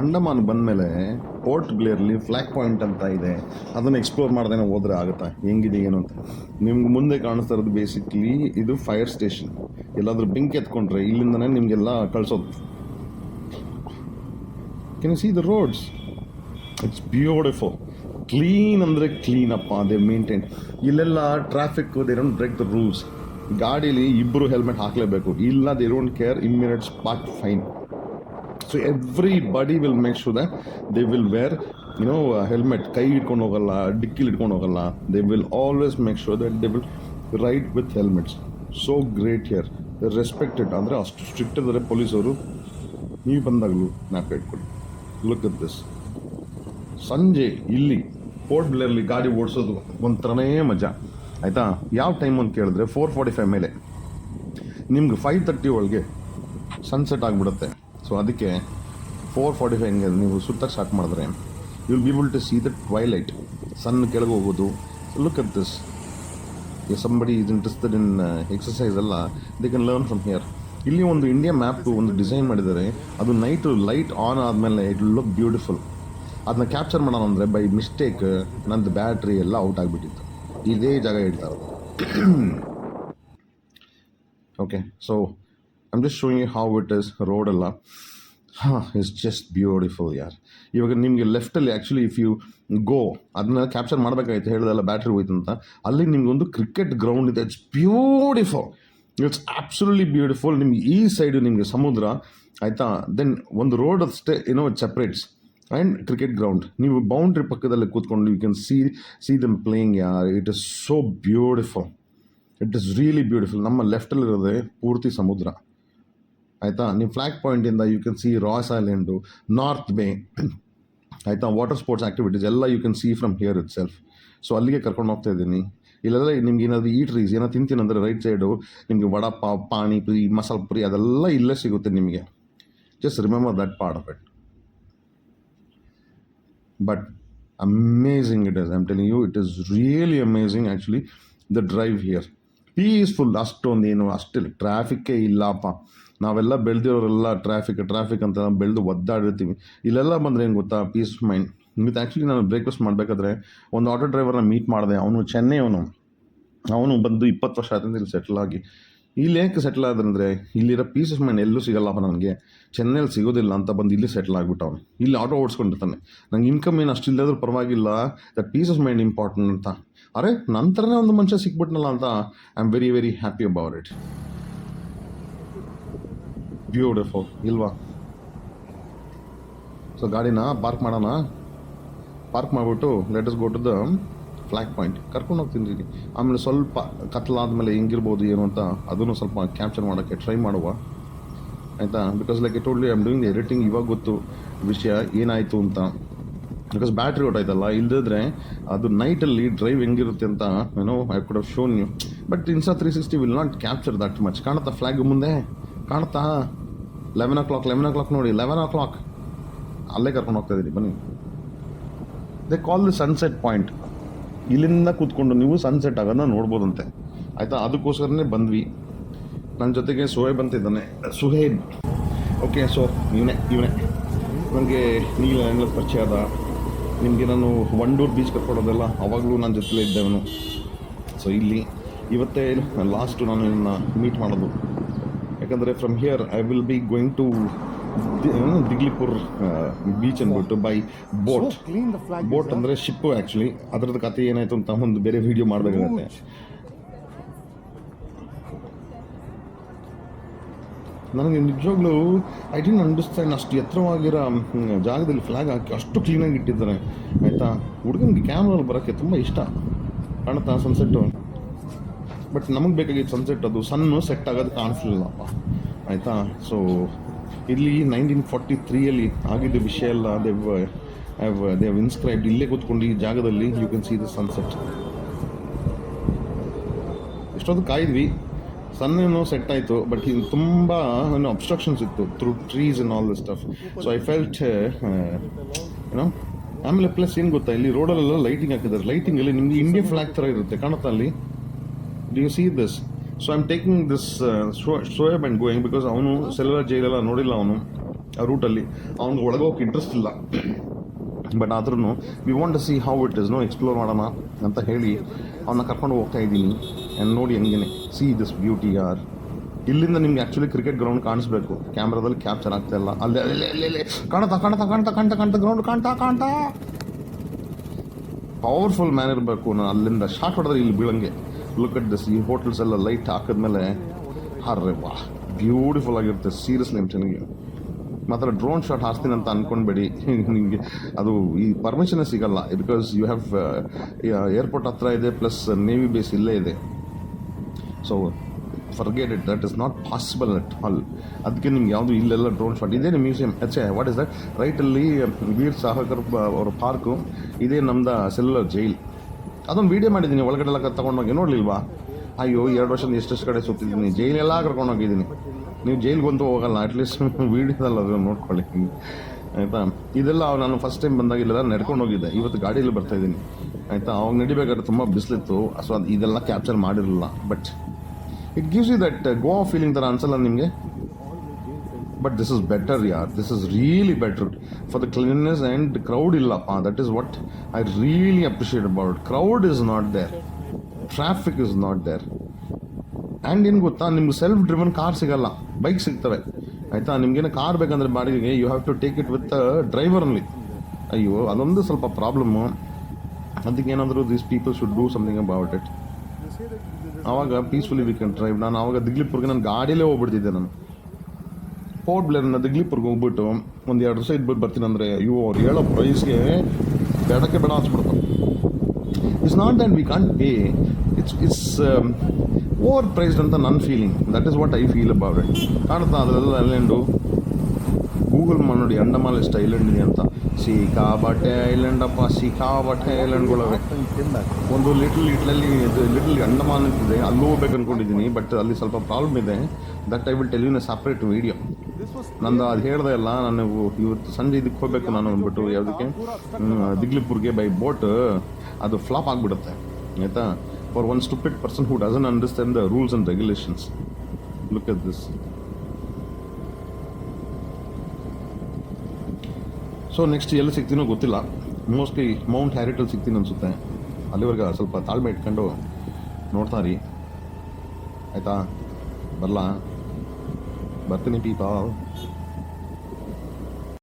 ಅಂಡಮಾನ್ ಬಂದಮೇಲೆ port ಬ್ಲೇರ್ಲಿ flag point ಅಂತ ಇದೆ. ಅದನ್ನು ಎಕ್ಸ್ಪ್ಲೋರ್ ಮಾಡ್ದೇನೆ ಹೋದ್ರೆ ಆಗುತ್ತಾ? ಹೆಂಗಿದೆ, ಏನು ಅಂತ. ನಿಮ್ಗೆ ಮುಂದೆ ಕಾಣಿಸ್ತಾ ಇರೋದು ಬೇಸಿಕ್ಲಿ ಇದು ಫೈರ್ ಸ್ಟೇಷನ್ ಎಲ್ಲಾದರೂ ಬೆಂಕಿ ಎತ್ಕೊಂಡ್ರೆ ಇಲ್ಲಿಂದನೇ ನಿಮಗೆಲ್ಲ ಕಳ್ಸೋದು. Can see the roads it's beautiful clean ಅಂದರೆ ಕ್ಲೀನ್ ಅಪ್ಪ ದೇ ಮೇಂಟೈನ್ ಇಲ್ಲೆಲ್ಲ traffic they don't break the rules ಗಾಡೀಲಿ ಇಬ್ಬರು ಹೆಲ್ಮೆಟ್ ಹಾಕಲೇಬೇಕು. ಇಲ್ಲ they don't care immediate spot fine so everybody will make sure that they will wear you know helmet ಕೈ ಇಟ್ಕೊಂಡು ಹೋಗಲ್ಲ ಡಿಕ್ಕಿಲಿ ಇಟ್ಕೊಂಡು ಹೋಗಲ್ಲ they will always make sure that they will ride with helmets so great here respected ಅಂದರೆ ಅಷ್ಟು strict ಇದ್ದಾರೆ ಪೊಲೀಸವರು ನೀವು ಬಂದಾಗಲೂ ಜ್ಞಾಪಕ ಇಟ್ಕೊಳ್ಳಿ ಲುಕ್ ಅಟ್ ದಿಸ್ ಸಂಜೆ ಇಲ್ಲಿ ಪೋರ್ಟ್ ಬ್ಲೇರ್ಲಿ ಗಾಡಿ ಓಡಿಸೋದು ಒಂಥರನೇ ಮಜಾ. ಆಯಿತಾ? ಯಾವ ಟೈಮ್ ಅಂತ ಕೇಳಿದ್ರೆ ಫೋರ್ ಫಾರ್ಟಿ ಫೈವ್ ಮೇಲೆ. ನಿಮ್ಗೆ ಫೈವ್ ತರ್ಟಿ ಒಳಗೆ ಸನ್ಸೆಟ್ ಆಗಿಬಿಡುತ್ತೆ. ಸೊ ಅದಕ್ಕೆ ಫೋರ್ ಫಾರ್ಟಿ ಫೈವ್ ಹಂಗೆ ನೀವು ಸುತ್ತಕ್ಕೆ ಸ್ಟಾರ್ಟ್ ಮಾಡಿದ್ರೆ you will be to see the twilight ಸಣ್ಣ ಕೆಳಗೆ ಹೋಗೋದು. Look at this somebody is interested in exercise ಎಲ್ಲ they can learn from here ಇಲ್ಲಿ ಒಂದು ಇಂಡಿಯಾ ಮ್ಯಾಪ್ ಒಂದು ಡಿಸೈನ್ ಮಾಡಿದ್ದಾರೆ. ಅದು ನೈಟು ಲೈಟ್ ಆನ್ ಆದಮೇಲೆ ಇಟ್ ಲುಕ್ ಬ್ಯೂಟಿಫುಲ್ ಅದನ್ನ ಕ್ಯಾಪ್ಚರ್ ಮಾಡೋಣ ಅಂದರೆ ಬೈ ಮಿಸ್ಟೇಕ್ ನಂದು ಬ್ಯಾಟ್ರಿ ಎಲ್ಲ ಔಟ್ ಆಗಿಬಿಟ್ಟಿತ್ತು. ಇದೇ ಜಾಗ ಇಡ್ತಾರೆ okay so I'm just showing how it is ರೋಡೆಲ್ಲ ಹಾಂ ಇಟ್ಸ್ ಜಸ್ಟ್ ಬ್ಯೂಟಿಫುಲ್ ಯಾರ್ ಇವಾಗ ನಿಮಗೆ ಲೆಫ್ಟಲ್ಲಿ ಆ್ಯಕ್ಚುಲಿ ಇಫ್ ಯು ಗೋ ಅದನ್ನ ಕ್ಯಾಪ್ಚರ್ ಮಾಡಬೇಕಾಯ್ತು, ಹೇಳಿದೆಲ್ಲ ಬ್ಯಾಟ್ರಿ ಹೋಯ್ತು ಅಂತ. ಅಲ್ಲಿ ನಿಮ್ಗೊಂದು ಕ್ರಿಕೆಟ್ ಗ್ರೌಂಡ್ ಇದೆ. It's beautiful it's absolutely beautiful ನಿಮ್ಗೆ ಈ ಸೈಡು ನಿಮಗೆ ಸಮುದ್ರ, ಆಯಿತಾ? ದೆನ್ ಒಂದು ರೋಡ್ ಅಷ್ಟೇ ಏನೋ ಸೆಪ್ರೇಟ್ಸ್ ಆ್ಯಂಡ್ ಕ್ರಿಕೆಟ್ ಗ್ರೌಂಡ್ ನೀವು ಬೌಂಡ್ರಿ ಪಕ್ಕದಲ್ಲಿ ಕೂತ್ಕೊಂಡು you can see see them playing ಯಾರ್ it is so beautiful it is really beautiful ನಮ್ಮ ಲೆಫ್ಟಲ್ಲಿರೋದೇ ಪೂರ್ತಿ ಸಮುದ್ರ. ಆಯಿತಾ? ನೀವು flag ಪಾಯಿಂಟಿಂದ you can see Ross island North Bay ಆಯಿತಾ? ವಾಟರ್ ಸ್ಪೋರ್ಟ್ಸ್ ಆ್ಯಕ್ಟಿವಿಟೀಸ್ ಎಲ್ಲ you can see from here itself so ಅಲ್ಲಿಗೆ ಕರ್ಕೊಂಡು ಹೋಗ್ತಾ ಇದ್ದೀನಿ. ಇಲ್ಲೆಲ್ಲ ನಿಮ್ಗೆ ಏನಾದರೂ ಈಟ್ರೀಸ್ ಏನೋ ತಿಂತೀನಿ ಅಂದರೆ ರೈಟ್ ಸೈಡು ನಿಮಗೆ ವಡಾ, ಪಾವ್, ಪಾನಿಪುರಿ, ಮಸಾಲ ಪುರಿ ಅದೆಲ್ಲ ಇಲ್ಲೇ ಸಿಗುತ್ತೆ ನಿಮಗೆ. Just remember that part of it but amazing it is I'm telling you it is really amazing actually the drive here peaceful ಅಷ್ಟೊಂದು ಏನು, ಅಷ್ಟಿಲ್ಲ. ಟ್ರಾಫಿಕ್ಕೇ ಇಲ್ಲಪ್ಪ. ನಾವೆಲ್ಲ ಬೆಳೆದಿರೋರೆಲ್ಲ ಟ್ರಾಫಿಕ್ ಟ್ರಾಫಿಕ್ ಅಂತ ಬೆಳೆದು ಒದ್ದಾಡಿರ್ತೀವಿ. ಇಲ್ಲೆಲ್ಲ ಬಂದರೆ ಏನು ಗೊತ್ತಾ? ಪೀಸ್ ಮೈಂಡ್ ಮತ್ತು ಆ್ಯಕ್ಚುಲಿ ನಾನು ಬ್ರೇಕ್ಫಾಸ್ಟ್ ಮಾಡಬೇಕಾದ್ರೆ ಒಂದು ಆಟೋ ಡ್ರೈವರ್ನ ಮೀಟ್ ಮಾಡಿದೆ. ಅವನು ಚೆನ್ನೈ ಅವನು ಅವನು ಬಂದು ಇಪ್ಪತ್ತು ವರ್ಷ ಆದ್ರಿಂದ ಇಲ್ಲಿ ಸೆಟ್ಲ್ ಆಗಿ. ಇಲ್ಲಿ ಏಕೆ ಸೆಟ್ಲ್ ಆದ್ರಂದ್ರೆ ಇಲ್ಲಿರೋ ಪೀಸ್ ಆಫ್ ಮೈಂಡ್ ಎಲ್ಲೂ ಸಿಗಲ್ಲಪ್ಪ ನನಗೆ. ಚೆನ್ನೈಲಿ ಸಿಗೋದಿಲ್ಲ ಅಂತ ಬಂದು ಇಲ್ಲಿ ಸೆಟ್ಲ್ ಆಗಿಬಿಟ್ಟು ಅವನು. ಇಲ್ಲಿ ಆಟೋ ಓಡಿಸ್ಕೊಂಡಿರ್ತಾನೆ. ನಂಗೆ ಇನ್ಕಮ್ ಏನು ಅಷ್ಟಿಲ್ಲದ್ರೂ ಪರವಾಗಿಲ್ಲ. That peace of mind important ಅಂತ. ಅರೆ, ನಂತರನೇ ಒಂದು ಮನುಷ್ಯ ಸಿಕ್ಬಿಟ್ನಲ್ಲ ಅಂತ I am very very happy about it beautiful ಇಲ್ವಾ? ಸೊ ಗಾಡಿನ ಪಾರ್ಕ್ ಮಾಡೋಣ. ಪಾರ್ಕ್ ಮಾಡಿಬಿಟ್ಟು let's go to the flag point ಕರ್ಕೊಂಡು ಹೋಗ್ತೀನಿ ಆಮೇಲೆ ಸ್ವಲ್ಪ ಕತ್ಲಾದ್ಮೇಲೆ ಹೆಂಗಿರ್ಬೋದು, ಏನು ಅಂತ ಅದನ್ನು ಸ್ವಲ್ಪ ಕ್ಯಾಪ್ಚರ್ ಮಾಡೋಕ್ಕೆ ಟ್ರೈ ಮಾಡುವ. ಆಯಿತಾ? Because like it oddly I am doing editing ಇವಾಗ ಗೊತ್ತು ವಿಷಯ ಏನಾಯಿತು ಅಂತ. ಬಿಕಾಸ್ ಬ್ಯಾಟ್ರಿ ಆಯ್ತಲ್ಲ ಇಲ್ಲದಿದ್ರೆ ಅದು ನೈಟಲ್ಲಿ ಡ್ರೈವ್ ಹೆಂಗಿರುತ್ತೆ ಅಂತ ಏನೋ I could have shown you but Insta three sixty will not capture that much ಕಾಣುತ್ತಾ ಫ್ಲಾಗ್ ಮುಂದೆ ಕಾಣುತ್ತಾ eleven o'clock eleven o'clock ನೋಡಿ ಲೆವೆನ್ ಓ ಕ್ಲಾಕ್ ಅಲ್ಲೇ ಕರ್ಕೊಂಡು ಹೋಗ್ತಾ ಇದ್ದೀನಿ ಬನ್ನಿ. They call the sunset point ಇಲ್ಲಿಂದ ಕೂತ್ಕೊಂಡು ನೀವು ಸನ್ಸೆಟ್ ಆಗೋದನ್ನ ನೋಡ್ಬೋದಂತೆ. ಆಯಿತಾ? ಅದಕ್ಕೋಸ್ಕರನೇ ಬಂದ್ವಿ. ನನ್ನ ಜೊತೆಗೆ ಸೋಹೇಬ್ ಅಂತ ಇದ್ದಾನೆ. ಸುಹೇಬ್. ಓಕೆ ಸೊ ಇವನೇ ಇವನೇ. ನನಗೆ ನೀಲ ಪರಿಚಯ ಅದ ನಿಮಗೆ ನಾನು ವಂಡೂರ್ ಬೀಚ್ ಕರ್ಕೊಡೋದೆಲ್ಲ ಅವಾಗಲೂ ನನ್ನ ಜೊತೆಲೇ ಇದ್ದವನು. ಸೊ ಇಲ್ಲಿ ಇವತ್ತೇ ಲಾಸ್ಟು ನಾನು ಇದನ್ನು ಮೀಟ್ ಮಾಡೋದು. ಯಾಕಂದರೆ from here I will be going to Diglipur beach ಅಂದ್ಬಿಟ್ಟು ಬೈ ಬೋಟ್ ಬೋಟ್ ಅಂದರೆ ಶಿಪ್ಪು ಆ್ಯಕ್ಚುಲಿ ಅದರದ್ದು ಕತೆ ಏನಾಯಿತು ಅಂತ ಒಂದು ಬೇರೆ ವಿಡಿಯೋ ಮಾಡಬೇಕಾಗತ್ತೆ. ನನಗೆ ನಿಜವಾಗ್ಲೂ ಐ ಡಿಂಟ್ ಅಂಡರ್ಸ್ಟ್ಯಾಂಡ್ ಅಷ್ಟು ಎತ್ತರವಾಗಿರೋ ಜಾಗದಲ್ಲಿ ಫ್ಲಾಗ್ ಹಾಕಿ ಅಷ್ಟು ಕ್ಲೀನಾಗಿ ಇಟ್ಟಿದ್ದಾರೆ. ಆಯಿತಾ? ಹುಡುಗನಿಗೆ ಕ್ಯಾಮ್ರಲ್ಲಿ ಬರೋಕ್ಕೆ ತುಂಬ ಇಷ್ಟ. ಕಾಣುತ್ತಾ ಸನ್ಸೆಟ್ಟು ಬಟ್ ನಮಗೆ ಬೇಕಾಗಿತ್ತು ಸನ್ಸೆಟ್ ಅದು ಸನ್ನು ಸೆಟ್ ಆಗೋದು ಕಾಣಿಸ್ಲಿಲ್ಲಪ್ಪ ಆಯಿತಾ? ಸೊ ಇಲ್ಲಿ ನೈನ್ಟೀನ್ ಫಾರ್ಟಿ ತ್ರೀಯಲ್ಲಿ ಆಗಿದ್ದ ವಿಷಯ ಎಲ್ಲ ದೇವ್ ಹ್ಯಾವ್ ದೇವ್ ಇನ್ಸ್ಕ್ರೈಬ್ ಇಲ್ಲೇ ಕೂತ್ಕೊಂಡು ಈ ಜಾಗದಲ್ಲಿ you can see the sunset ಎಷ್ಟೊಂದು ಕಾಯಿದ್ವಿ. ಸನ್ ಏನೋ ಸೆಟ್ ಆಯಿತು ಬಟ್ ಇದು ತುಂಬ ಏನೋ ಅಬ್ಸ್ಟ್ರಕ್ಷನ್ಸ್ ಇತ್ತು through trees and all the stuff so I felt ಏನೋ ಆಮೇಲೆ ಪ್ಲಸ್ ಏನು ಗೊತ್ತಾ, ಇಲ್ಲಿ ರೋಡಲ್ಲೆಲ್ಲ ಲೈಟಿಂಗ್ ಹಾಕಿದ್ದಾರೆ. ಲೈಟಿಂಗಲ್ಲಿ ನಿಮಗೆ ಇಂಡಿಯಾ ಫ್ಲಾಗ್ ಥರ ಇರುತ್ತೆ, ಕಾಣುತ್ತಾ ಅಲ್ಲಿ? Do you see this so I am taking this Shoaib and going because ಅವನು ಸೆಲ್ಯುಲರ್ ಜೈಲೆಲ್ಲ ನೋಡಿಲ್ಲ ಅವನು, ಆ ರೂಟಲ್ಲಿ ಅವ್ನಿಗೆ ಒಳಗೋಕೆ ಇಂಟ್ರೆಸ್ಟ್ ಇಲ್ಲ. ಬಟ್ ಆದ್ರೂ we want to see how it is no explore ಮಾಡೋಣ ಅಂತ ಹೇಳಿ, ಅವನ್ನ ಕರ್ಕೊಂಡು ಹೋಗ್ತಾ ಇದ್ದೀನಿ. ಆ್ಯಂಡ್ ನೋಡಿ ಹೆಂಗೇನೆ. ಸಿ ದಿಸ್ ಬ್ಯೂಟಿ ಆರ್ ಇಲ್ಲಿಂದ ನಿಮ್ಗೆ ಆ್ಯಕ್ಚುಲಿ ಕ್ರಿಕೆಟ್ ಗ್ರೌಂಡ್ ಕಾಣಿಸ್ಬೇಕು. ಕ್ಯಾಮ್ರಾದಲ್ಲಿ ಕ್ಯಾಪ್ಚರ್ ಆಗ್ತಾ ಇಲ್ಲ. ಅಲ್ಲೇ ಅಲ್ಲೇ ಅಲ್ಲೇ ಅಲ್ಲೇ. ಕಾಣ್ತಾ ಕಾಣ್ತಾ ಕಾಣ್ತಾ ಕಾಣ್ತಾ ಕಾಣ್ತಾ ಗ್ರೌಂಡ್ ಕಾಣ್ತಾ ಕಾಣ್ತಾ. ಪವರ್ಫುಲ್ ಮ್ಯಾನ್ ಇರಬೇಕು. ನಾನು ಅಲ್ಲಿಂದ ಶಾಟ್ ಹೊಡೆದ್ರೆ ಇಲ್ಲಿ ಬೀಳಂಗೆ. ಲುಕ್ ಅಟ್ ದಿಸ್ ಈ ಹೋಟೆಲ್ಸ್ ಎಲ್ಲ ಲೈಟ್ ಹಾಕಿದ್ಮೇಲೆ ಹರ್ರೆ ವಾ ಬ್ಯೂಟಿಫುಲ್ ಆಗಿರುತ್ತೆ. ಸೀರಿಯಸ್ ನಿಮ್ಮ ಚೆನ್ನಾಗಿ. ಮಾತ್ರ ಡ್ರೋನ್ ಶಾಟ್ ಹಾಸ್ತೀನಿ ಅಂತ ಅನ್ಕೊಂಡ್ಬೇಡಿ. ನಿಮಗೆ ಅದು ಈ ಪರ್ಮಿಷನ್ ಸಿಗಲ್ಲ. ಬಿಕಾಸ್ ಯು ಹ್ಯಾವ್ ಏರ್ಪೋರ್ಟ್ ಹತ್ರ ಇದೆ ಪ್ಲಸ್ ನೇವಿ ಬೇಸ್ ಇಲ್ಲೇ ಇದೆ. So forget it that is not possible at all ಅದಕ್ಕೆ ನಿಮ್ಗೆ ಯಾವುದು ಇಲ್ಲೆಲ್ಲ ಡ್ರೋನ್ ಶಾಟ್ ಇದೇ ಮ್ಯೂಸಿಯಂ ಅಚ್ಚೆ ವಾಟ್ ಇಸ್ ದಟ್ ರೈಟಲ್ಲಿ ವೀರ್ ಸಾಹಕರ್ ಅವರ ಪಾರ್ಕು ಇದೇ ನಮ್ದು ಸೆಲ್ಯುಲರ್ ಜೈಲ್ ಅದೊಂದು ವೀಡಿಯೋ ಮಾಡಿದ್ದೀನಿ. ಒಳಗಡೆ ಎಲ್ಲ ತಗೊಂಡೋಗಿ. ನೋಡಲಿಲ್ವಾ? ಅಯ್ಯೋ, ಎರಡು ವರ್ಷದ ಎಷ್ಟೆಷ್ಟು ಕಡೆ ಸುತ್ತಿದ್ದೀನಿ. ಜೈಲೆಲ್ಲ ಕರ್ಕೊಂಡೋಗಿದ್ದೀನಿ ನೀವು ಜೈಲ್ಗಂತೂ ಹೋಗಲ್ಲ. ಅಟ್ಲೀಸ್ಟ್ ವೀಡಿಯೋದಲ್ಲಿ ಅದನ್ನು ನೋಡ್ಕೊಳ್ಳಿ. ಆಯಿತಾ? ಇದೆಲ್ಲ ನಾನು ಫಸ್ಟ್ ಟೈಮ್ ಬಂದಾಗ ಇಲ್ಲೆಲ್ಲ ನಡ್ಕೊಂಡು ಹೋಗಿದ್ದೆ. ಇವತ್ತು ಗಾಡಿಯಲ್ಲಿ ಬರ್ತಾ ಇದ್ದೀನಿ. ಆಯಿತಾ? ಅವಾಗ ನಡಿಬೇಕಾದ್ರೆ ತುಂಬ ಬಿಸಿಲಿತ್ತು. ಸೊ ಅದು ಇದೆಲ್ಲ ಕ್ಯಾಪ್ಚರ್ ಮಾಡಿರಲಿಲ್ಲ. But it gives you that Goa feeling ಥರ ಅನ್ಸಲ್ಲ ನಿಮಗೆ? ಬಟ್ ದಿಸ್ ಇಸ್ ಬೆಟರ್ ಯಾರ್ this is really better for the cleanness and crowd ಇಲ್ಲಪ್ಪ that is what I really appreciate about crowd is not there traffic is not there and ಏನು ಗೊತ್ತಾ? ನಿಮ್ಗೆ self driven car ಸಿಗಲ್ಲ. Bike ಸಿಗ್ತವೆ. ಆಯಿತಾ? ನಿಮ್ಗೇನು car ಬೇಕಂದ್ರೆ ಬಾಡಿಗೆಗೆ you have to take it with driver only ಅಯ್ಯೋ, ಅದೊಂದು ಸ್ವಲ್ಪ ಪ್ರಾಬ್ಲಮ್ಮು ಅದಕ್ಕೆ ಏನಾದರೂ these people should do something about it ಆವಾಗ ಪೀಸ್ಫುಲಿ ವಿ ಕ್ಯಾನ್ ಡ್ರೈವ್ ನಾನು ಆವಾಗ ದಿಗ್ಲಿಪುರ್ಗೆ ನಾನು ಗಾಡಿಯಲ್ಲೇ ಹೋಗ್ಬಿಡ್ತಿದ್ದೆ ನಾನು. ಪೋರ್ಟ್ ಬ್ಲೇರ್ನ ದಿಗ್ಲಿಪುರ್ಗೆ ಹೋಗ್ಬಿಟ್ಟು ಒಂದು ಎರಡು ವರ್ಷ ಇದ್ಬಿಟ್ಟು ಬರ್ತೀನಿ ಅಂದರೆ, ಅಯ್ಯೋ, ಅವ್ರು ಹೇಳೋ ಪ್ರೈಸ್ಗೆ ಬೇಡಕ್ಕೆ ಬೇಡ ಅನ್ಸ್ಬಿಡ್ತು it's not that we can't pay it's it's overpriced ಅಂತ ನನ್ನ feeling that is what I feel about it ಕಾಣ್ತಾ ಅದರಲ್ಲ ಐಲ್ಯಾಂಡು ಗೂಗಲ್ ಮಾಡಿ ಅಂಡಮಾನ್ ಎಷ್ಟು ಐಲ್ಯಾಂಡ್ ಇದೆ ಅಂತ. ಸಿಕ್ಕಾಬಟ್ಟೆ ಐಲ್ಯಾಂಡ್ ಅಪ್ಪ ಸಿಕ್ಕಾಬಟ್ಟೆ ಐಲ್ಯಾಂಡ್ಗಳವೆ ಒಂದು ಲಿಟ್ಲ್ ಇಟ್ಲಲ್ಲಿ ಲಿಟ್ಲ್ ಅಂಡಮಾನ್ ಅಂತಿದೆ ಅಲ್ಲಿ ಹೋಗ್ಬೇಕು ಅಂದ್ಕೊಂಡಿದ್ದೀನಿ ಬಟ್ ಅಲ್ಲಿ ಸ್ವಲ್ಪ ಪ್ರಾಬ್ಲಮ್ ಇದೆ. That I will tell you separate video ನಂದು ಅದು ಹೇಳ್ದೆ ಅಲ್ಲ, ನಾನು ಇವತ್ತು ಸಂಜೆ ಇದಕ್ಕೆ ಹೋಗ್ಬೇಕು ನಾನು ಅಂದ್ಬಿಟ್ಟು ಯಾವುದಕ್ಕೆ? ದಿಗ್ಲಿಪುರ್ಗೆ ಬೈ ಬೋಟ್ ಅದು ಫ್ಲಾಪ್ ಆಗಿಬಿಡುತ್ತೆ, ಆಯಿತಾ? For one stupid person who doesn't understand the rules and regulations look at this so next ಎಲ್ಲಿ ಸಿಗ್ತೀನೋ ಗೊತ್ತಿಲ್ಲ. ಮೋಸ್ಟ್ಲಿ ಮೌಂಟ್ ಹ್ಯಾರಿಟಲ್ಲಿ ಸಿಗ್ತೀನಿ ಅನಿಸುತ್ತೆ. ಅಲ್ಲಿವರೆಗೆ ಸ್ವಲ್ಪ ತಾಳ್ಮೆ ಇಟ್ಕೊಂಡು ನೋಡ್ತಾ ರೀ ಆಯಿತಾ? ಬರಲಾ? ಬರ್ತೀನಿ ಪೀಪಾ